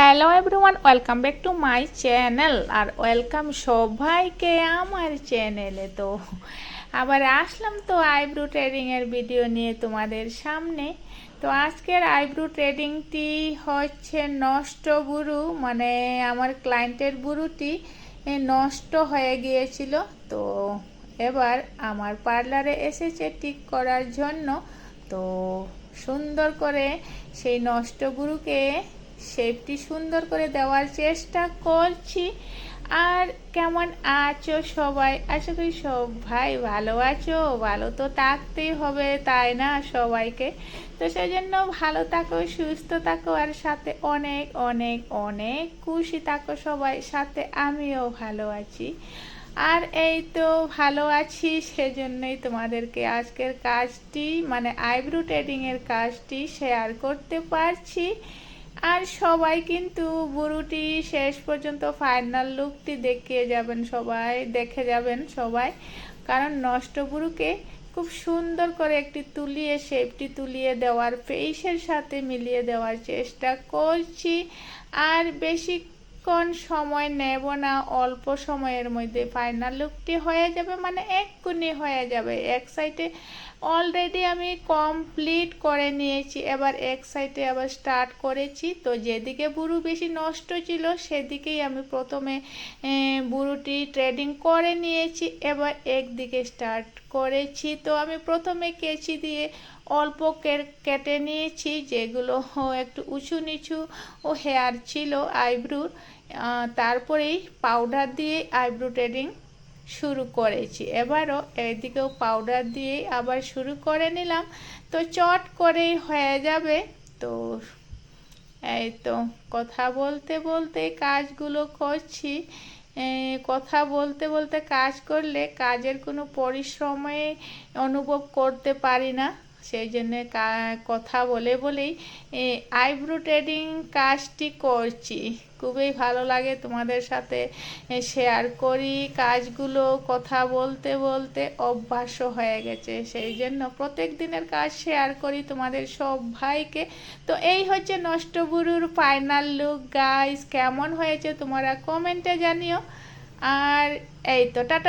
Hello everyone welcome back to my channel R welcome সবাইকে আমার চ্যানেলে তো। আবার আসলাম তো আইব্রু ট্রেডিংয়ের ভিডিও নিয়ে তোমাদের সামনে। তো আজকের আইব্রু ট্রেডিংটি হচ্ছে নষ্ট বুরু মানে আমার ক্লায়েন্টের বুরুটি নষ্ট হয়ে গিয়েছিল। তো এবার আমার পার্লারে এসেছে ঠিক করার জন্য। তো সুন্দর করে সেই নষ্ট বুরুকে শেপটি সুন্দর করে দেওয়ার চেষ্টা করছি। আর কেমন আছো সবাই? আশা করি সবাই ভালো আছো, ভালো তো থাকতেই হবে, তাই না সবাইকে? তো সেই জন্য ভালো থাকো, সুস্থ থাকো, আর সাথে অনেক অনেক অনেক খুশি থাকো সবাই, সাথে আমিও ভালো আছি। আর এই তো ভালো আছি, সেজন্যই তোমাদেরকে আজকের কাজটি মানে আইব্রো ট্রেডিংয়ের কাজটি শেয়ার করতে পারছি। আর সবাই কিন্তু বুড়ুটি শেষ পর্যন্ত ফাইনাল লুকটি দেখিয়ে যাবেন সবাই, দেখে যাবেন সবাই। কারণ নষ্ট বুড়ুকে খুব সুন্দর করে একটি তুলিয়ে শেপটি তুলিয়ে দেওয়ার ফেসের সাথে মিলিয়ে দেওয়ার চেষ্টা করছি। আর বেশিক্ষণ সময় নেব না অল্প সময়ের মধ্যে ফাইনাল লুকটি হয়ে যাবে? মানে এক এক্ষুনি হয়ে যাবে। এক সাইডে অলরেডি আমি কমপ্লিট করে নিয়েছি। এবার এক সাইডে আবার স্টার্ট করেছি। তো যেদিকে বুড়ু বেশি নষ্ট ছিল, সেদিকেই আমি প্রথমে বুড়ুটি ট্রেডিং করে নিয়েছি। এবার একদিকে স্টার্ট করেছি। তো আমি প্রথমে কেচি দিয়ে অল্প কেটে নিয়েছি, যেগুলো একটু উঁচু নিচু ও হেয়ার ছিল আইব্রুর তারপরেই পাউডার দিয়ে আইব্রু ট্রেডিং শুরু করেছি। এবারও এদিকেও পাউডার দিয়ে আবার শুরু করে নিলাম। তো চট করেই হয়ে যাবে। তো এই তো কথা বলতে বলতে কাজগুলো করছি। কথা বলতে বলতে কাজ করলে কাজের কোনো পরিশ্রমে অনুভব করতে পারি না। সেই জন্যে কথা বলে বলেই আইব্রো ট্রেডিং কাজটি করছি। খুবই ভালো লাগে তোমাদের সাথে শেয়ার করি। কাজগুলো কথা বলতে বলতে অভ্যাসও হয়ে গেছে। সেই জন্য প্রত্যেক দিনের কাজ শেয়ার করি তোমাদের সব ভাইকে তো এই হচ্ছে নষ্ট বুড়ুর ফাইনাল লুক গাইস কেমন হয়েছে তোমরা কমেন্টে জানিও। আর এই তো, টাটা।